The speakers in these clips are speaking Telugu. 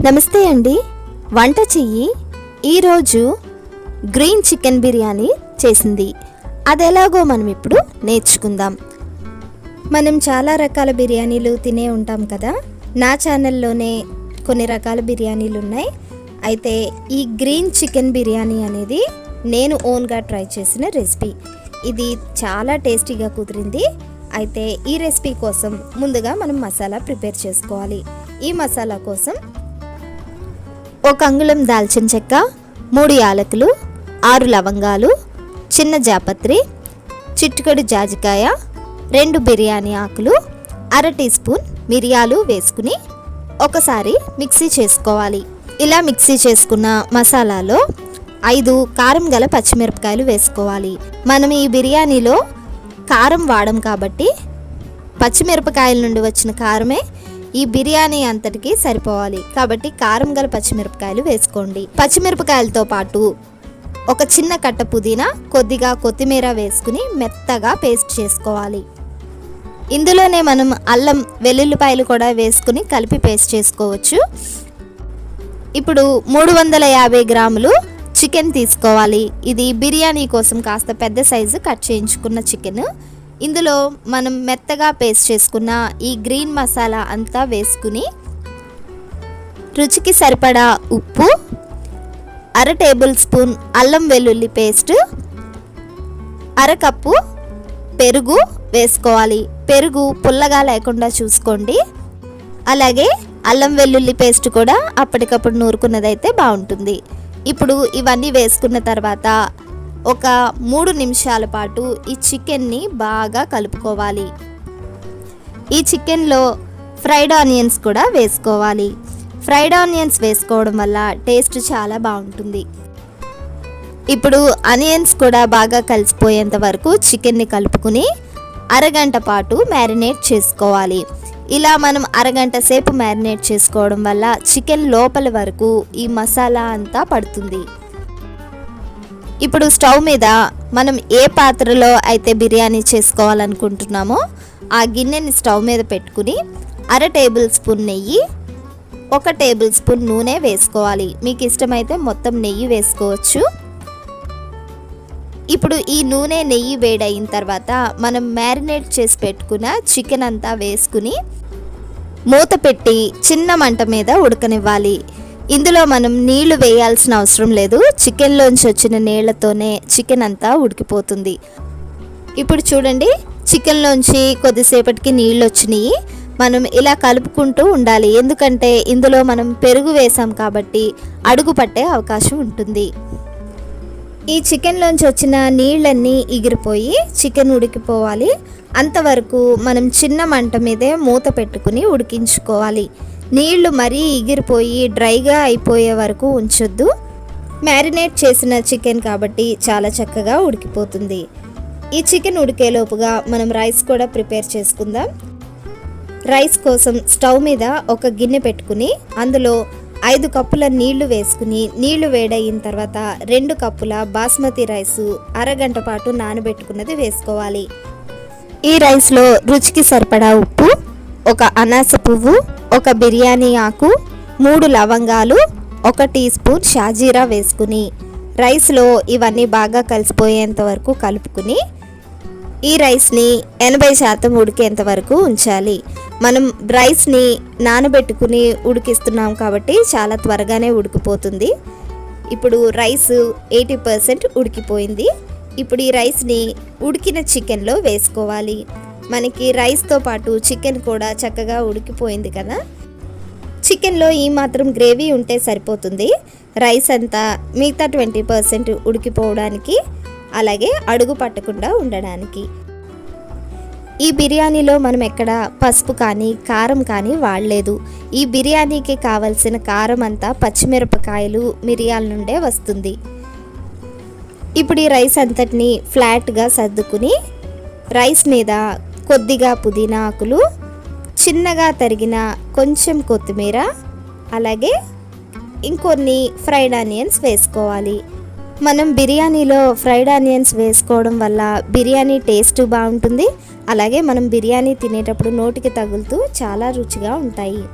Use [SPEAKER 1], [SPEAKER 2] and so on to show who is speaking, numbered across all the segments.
[SPEAKER 1] నమస్తే అండి. వంట చెయ్యి ఈరోజు గ్రీన్ చికెన్ బిర్యానీ చేసింది. అది ఎలాగో మనం ఇప్పుడు నేర్చుకుందాం. మనం చాలా రకాల బిర్యానీలు తినే ఉంటాం కదా. నా ఛానల్లోనే కొన్ని రకాల బిర్యానీలు ఉన్నాయి. అయితే ఈ గ్రీన్ చికెన్ బిర్యానీ అనేది నేను ఓన్గా ట్రై చేసిన రెసిపీ. ఇది చాలా టేస్టీగా కుదిరింది. అయితే ఈ రెసిపీ కోసం ముందుగా మనం మసాలా ప్రిపేర్ చేసుకోవాలి. ఈ మసాలా కోసం ఒక అంగుళం దాల్చిన చెక్క మూడు యాలకులు ఆరు లవంగాలు చిన్న జాపత్రి చిట్టుకడు జాజికాయ రెండు బిర్యానీ ఆకులు అర టీ స్పూన్ మిరియాలు వేసుకుని ఒకసారి మిక్సీ చేసుకోవాలి. ఇలా మిక్సీ చేసుకున్న మసాలాలో ఐదు కారం గల పచ్చిమిరపకాయలు వేసుకోవాలి. మనం ఈ బిర్యానీలో కారం వాడం కాబట్టి పచ్చిమిరపకాయల నుండి వచ్చిన కారమే ఈ బిర్యానీ అంతటికి సరిపోవాలి. కాబట్టి కారం గల పచ్చిమిరపకాయలు వేసుకోండి. పచ్చిమిరపకాయలతో పాటు ఒక చిన్న కట్ట పుదీనా కొద్దిగా కొత్తిమీర వేసుకుని మెత్తగా పేస్ట్ చేసుకోవాలి. ఇందులోనే మనం అల్లం వెల్లుల్లిపాయలు కూడా వేసుకుని కలిపి పేస్ట్ చేసుకోవచ్చు. ఇప్పుడు మూడు వందల యాభై గ్రాములు చికెన్ తీసుకోవాలి. ఇది బిర్యానీ కోసం కాస్త పెద్ద సైజు కట్ చేయించుకున్న చికెన్. ఇందులో మనం మెత్తగా పేస్ట్ చేసుకున్న ఈ గ్రీన్ మసాలా అంతా వేసుకుని రుచికి సరిపడా ఉప్పు అర టేబుల్ స్పూన్ అల్లం వెల్లుల్లి పేస్ట్ అరకప్పు పెరుగు వేసుకోవాలి. పెరుగు పుల్లగా లేకుండా చూసుకోండి. అలాగే అల్లం వెల్లుల్లి పేస్ట్ కూడా అప్పటికప్పుడు నూరుకున్నదైతే బాగుంటుంది. ఇప్పుడు ఇవన్నీ వేసుకున్న తర్వాత ఒక మూడు నిమిషాల పాటు ఈ చికెన్ని బాగా కలుపుకోవాలి. ఈ చికెన్లో ఫ్రైడ్ ఆనియన్స్ కూడా వేసుకోవాలి. ఫ్రైడ్ ఆనియన్స్ వేసుకోవడం వల్ల టేస్ట్ చాలా బాగుంటుంది. ఇప్పుడు ఆనియన్స్ కూడా బాగా కలిసిపోయేంత వరకు చికెన్ని కలుపుకుని అరగంట పాటు మ్యారినేట్ చేసుకోవాలి. ఇలా మనం అరగంట సేపు మ్యారినేట్ చేసుకోవడం వల్ల చికెన్ లోపల వరకు ఈ మసాలా అంతా పడుతుంది. ఇప్పుడు స్టవ్ మీద మనం ఏ పాత్రలో అయితే బిర్యానీ చేసుకోవాలనుకుంటున్నామో ఆ గిన్నెని స్టవ్ మీద పెట్టుకుని అర టేబుల్ స్పూన్ నెయ్యి ఒక టేబుల్ స్పూన్ నూనె వేసుకోవాలి. మీకు ఇష్టమైతే మొత్తం నెయ్యి వేసుకోవచ్చు. ఇప్పుడు ఈ నూనె నెయ్యి వేడయిన తర్వాత మనం మ్యారినేట్ చేసి పెట్టుకున్న చికెన్ అంతా వేసుకుని మూత పెట్టి చిన్న మంట మీద ఉడకనివ్వాలి. ఇందులో మనం నీళ్ళు వేయాల్సిన అవసరం లేదు. చికెన్లోంచి వచ్చిన నీళ్ళతోనే చికెన్ అంతా ఉడికిపోతుంది. ఇప్పుడు చూడండి చికెన్లోంచి కొద్దిసేపటికి నీళ్ళు వచ్చినాయి మనం ఇలా కలుపుకుంటూ ఉండాలి. ఎందుకంటే ఇందులో మనం పెరుగు వేసాం కాబట్టి అడుగు పట్టే అవకాశం ఉంటుంది. ఈ చికెన్లోంచి వచ్చిన నీళ్ళన్నీ ఎగిరిపోయి చికెన్ ఉడికిపోవాలి. అంతవరకు మనం చిన్న మంట మీదే మూత పెట్టుకుని ఉడికించుకోవాలి. నీళ్ళు మరీ ఎగిరిపోయి డ్రైగా అయిపోయే వరకు ఉంచొద్దు. మ్యారినేట్ చేసిన చికెన్ కాబట్టి చాలా చక్కగా ఉడికిపోతుంది. ఈ చికెన్ ఉడికేలోపుగా మనం రైస్ కూడా ప్రిపేర్ చేసుకుందాం. రైస్ కోసం స్టవ్ మీద ఒక గిన్నె పెట్టుకుని అందులో ఐదు కప్పుల నీళ్ళు వేసుకుని నీళ్ళు వేడయిన తర్వాత రెండు కప్పుల బాస్మతి రైసు అరగంట పాటు నానబెట్టుకున్నది వేసుకోవాలి. ఈ రైస్లో రుచికి సరిపడా ఉప్పు ఒక అనాస పువ్వు ఒక బిర్యానీ ఆకు మూడు లవంగాలు ఒక టీ స్పూన్ షాజీరా వేసుకుని రైస్లో ఇవన్నీ బాగా కలిసిపోయేంత వరకు కలుపుకుని ఈ రైస్ని ఎనభై శాతం ఉడికేంత వరకు ఉంచాలి. మనం రైస్ని నానబెట్టుకుని ఉడికిస్తున్నాం కాబట్టి చాలా త్వరగానే ఉడికిపోతుంది. ఇప్పుడు రైస్ ఎయిటీ పర్సెంట్ ఉడికిపోయింది. ఇప్పుడు ఈ రైస్ని ఉడికిన చికెన్లో వేసుకోవాలి. మనకి రైస్తో పాటు చికెన్ కూడా చక్కగా ఉడికిపోయింది కదా. చికెన్లో ఈ మాత్రం గ్రేవీ ఉంటే సరిపోతుంది. రైస్ అంతా మిగతా ట్వంటీ పర్సెంట్ ఉడికిపోవడానికి అలాగే అడుగు పట్టకుండా ఉండడానికి. ఈ బిర్యానీలో మనం ఎక్కడ పసుపు కానీ కారం కానీ వాడలేదు. ఈ బిర్యానీకి కావలసిన కారం అంతా పచ్చిమిరపకాయలు మిరియాల నుండే వస్తుంది. ఇప్పుడు ఈ రైస్ అంతటిని ఫ్లాట్గా సర్దుకుని రైస్ మీద కొద్దిగా పుదీనా ఆకులు చిన్నగా తరిగిన కొంచెం కొత్తిమీర అలాగే ఇంకొన్ని ఫ్రైడ్ ఆనియన్స్ వేసుకోవాలి. మనం బిర్యానీలో ఫ్రైడ్ ఆనియన్స్ వేసుకోవడం వల్ల బిర్యానీ టేస్ట్ బాగుంటుంది. అలాగే మనం బిర్యానీ తినేటప్పుడు నోటికి తగులుతూ చాలా రుచిగా ఉంటాయి.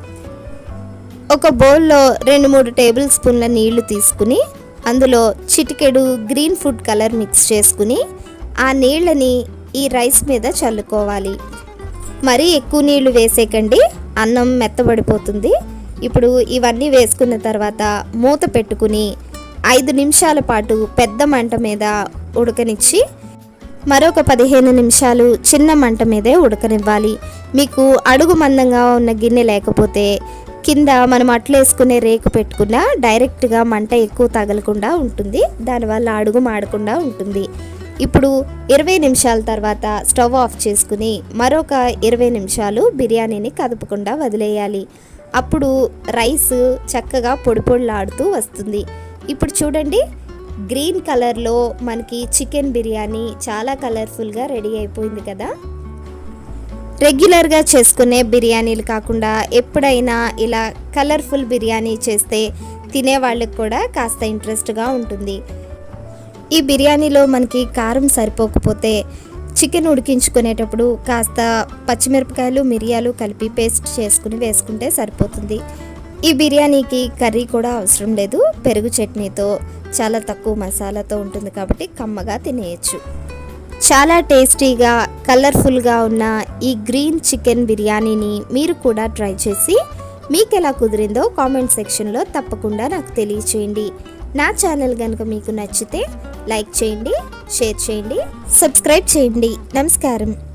[SPEAKER 1] ఒక బౌల్లో రెండు మూడు టేబుల్ స్పూన్ల నీళ్ళు తీసుకుని అందులో చిటికెడు గ్రీన్ ఫుడ్ కలర్ మిక్స్ చేసుకుని ఆ నీళ్ళని ఈ రైస్ మీద చల్లుకోవాలి. మరీ ఎక్కువ నీళ్ళు వేసేకండి అన్నం మెత్తబడిపోతుంది. ఇప్పుడు ఇవన్నీ వేసుకున్న తర్వాత మూత పెట్టుకుని ఐదు నిమిషాల పాటు పెద్ద మంట మీద ఉడకనిచ్చి మరొక పదిహేను నిమిషాలు చిన్న మంట మీదే ఉడకనివ్వాలి. మీకు అడుగు మందంగా ఉన్న గిన్నె లేకపోతే కింద మనం అట్లేసుకునే రేకు పెట్టుకున్న డైరెక్ట్గా మంట ఎక్కువ తగలకుండా ఉంటుంది. దానివల్ల అడుగు మాడకుండా ఉంటుంది. ఇప్పుడు ఇరవై నిమిషాల తర్వాత స్టవ్ ఆఫ్ చేసుకుని మరొక ఇరవై నిమిషాలు బిర్యానీని కదపకుండా వదిలేయాలి. అప్పుడు రైస్ చక్కగా పొడి పొడిలాడుతూ వస్తుంది. ఇప్పుడు చూడండి గ్రీన్ కలర్లో మనకి చికెన్ బిర్యానీ చాలా కలర్ఫుల్గా రెడీ అయిపోయింది కదా. రెగ్యులర్గా చేసుకునే బిర్యానీలు కాకుండా ఎప్పుడైనా ఇలా కలర్ఫుల్ బిర్యానీ చేస్తే తినే వాళ్ళకి కూడా కాస్త ఇంట్రెస్ట్గా ఉంటుంది. ఈ బిర్యానీలో మనకి కారం సరిపోకపోతే చికెన్ ఉడికించుకునేటప్పుడు కాస్త పచ్చిమిరపకాయలు మిరియాలు కలిపి పేస్ట్ చేసుకుని వేసుకుంటే సరిపోతుంది. ఈ బిర్యానీకి కర్రీ కూడా అవసరం లేదు. పెరుగు చట్నీతో చాలా తక్కువ మసాలాతో ఉంటుంది కాబట్టి కమ్మగా తినేయచ్చు. చాలా టేస్టీగా కలర్ఫుల్గా ఉన్న ఈ గ్రీన్ చికెన్ బిర్యానీని మీరు కూడా ట్రై చేసి మీకు ఎలా కుదిరిందో కామెంట్ సెక్షన్లో తప్పకుండా నాకు తెలియచేయండి. నా ఛానల్ కనుక మీకు నచ్చితే లైక్ చేయండి షేర్ చేయండి సబ్స్క్రైబ్ చేయండి. నమస్కారం.